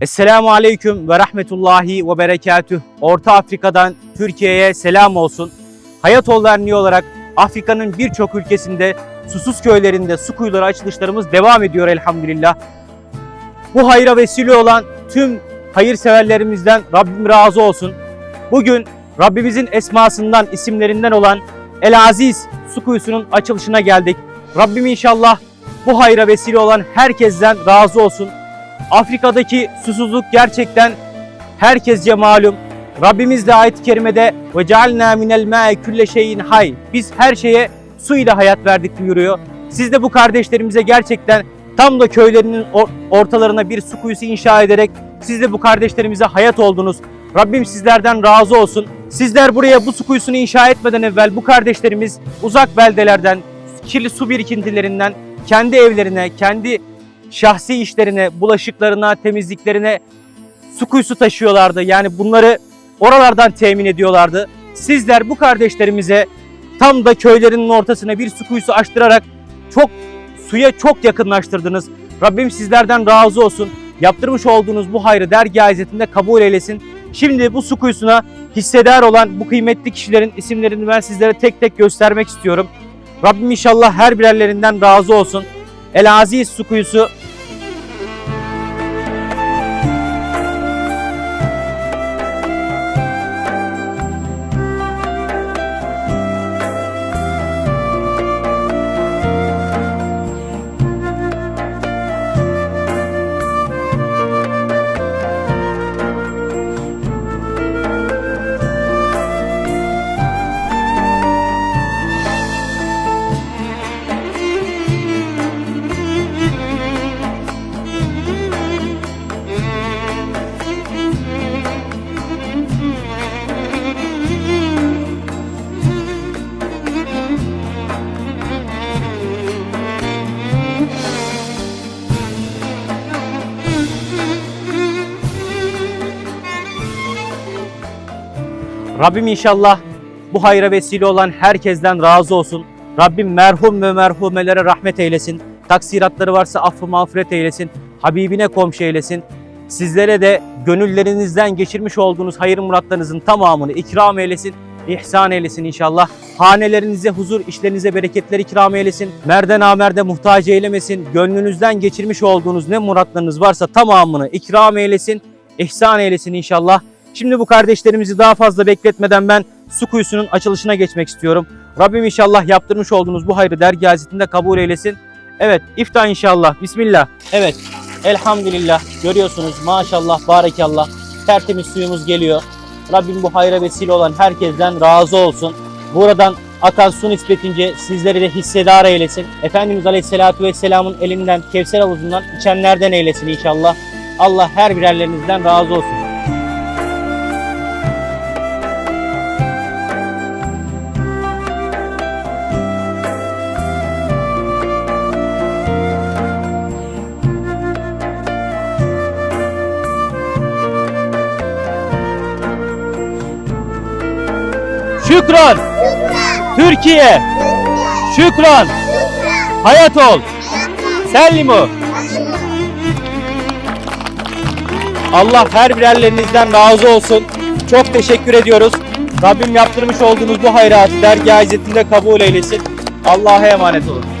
Esselamu Aleyküm ve Rahmetullahi ve Berekatüh. Orta Afrika'dan Türkiye'ye selam olsun. Hayat Ol Derneği olarak Afrika'nın birçok ülkesinde susuz köylerinde su kuyuları açılışlarımız devam ediyor elhamdülillah. Bu hayra vesile olan tüm hayırseverlerimizden Rabbim razı olsun. Bugün Rabbimizin esmasından, isimlerinden olan El Aziz su kuyusunun açılışına geldik. Rabbim inşallah bu hayra vesile olan herkesten razı olsun. Afrika'daki susuzluk gerçekten herkesce malum. Rabbimiz de ayet-i kerimede ve cealna minel ma'i külle şeyin hay. Biz her şeye su ile hayat verdik buyuruyor. Siz de bu kardeşlerimize gerçekten tam da köylerinin or- ortalarına bir su kuyusu inşa ederek siz de bu kardeşlerimize hayat oldunuz. Rabbim sizlerden razı olsun. Sizler buraya bu su kuyusunu inşa etmeden evvel bu kardeşlerimiz uzak beldelerden, kirli su birikintilerinden kendi evlerine, kendi şahsi işlerine, bulaşıklarına, temizliklerine su kuyusu taşıyorlardı. Yani bunları oralardan temin ediyorlardı. Sizler bu kardeşlerimize tam da köylerinin ortasına bir su kuyusu açtırarak çok suya çok yakınlaştırdınız. Rabbim sizlerden razı olsun. Yaptırmış olduğunuz bu hayrı dergâh izzetinde kabul eylesin. Şimdi bu su kuyusuna hissedar olan bu kıymetli kişilerin isimlerini ben sizlere tek tek göstermek istiyorum. Rabbim inşallah her birerlerinden razı olsun. El Aziz su kuyusu Rabbim inşallah bu hayra vesile olan herkesten razı olsun. Rabbim merhum ve merhumelere rahmet eylesin. Taksiratları varsa affı mağfiret eylesin. Habibine komşu eylesin. Sizlere de gönüllerinizden geçirmiş olduğunuz hayır muratlarınızın tamamını ikram eylesin. ihsan eylesin inşallah. Hanelerinize huzur, işlerinize bereketler ikram eylesin. Merde namerde muhtaç eylemesin. Gönlünüzden geçirmiş olduğunuz ne muratlarınız varsa tamamını ikram eylesin. ihsan eylesin inşallah. Şimdi bu kardeşlerimizi daha fazla bekletmeden ben su kuyusunun açılışına geçmek istiyorum. Rabbim inşallah yaptırmış olduğunuz bu hayrı izzetinde kabul eylesin. Evet, iftah inşallah. Bismillah. Evet, elhamdülillah. Görüyorsunuz maşallah, barekallah. Tertemiz suyumuz geliyor. Rabbim bu hayra vesile olan herkesten razı olsun. Buradan akan su nispetince sizleri de hissedar eylesin. Efendimiz Aleyhisselatü Vesselam'ın elinden, Kevser havuzundan içenlerden eylesin inşallah. Allah her birerlerinizden razı olsun. Şükran. Türkiye. Şükran. Hayat ol. Sellimu. Allah her birerlerinizden razı olsun. Çok teşekkür ediyoruz. Rabbim yaptırmış olduğunuz bu hayratı dergâh izzetinde kabul eylesin. Allah'a emanet olun.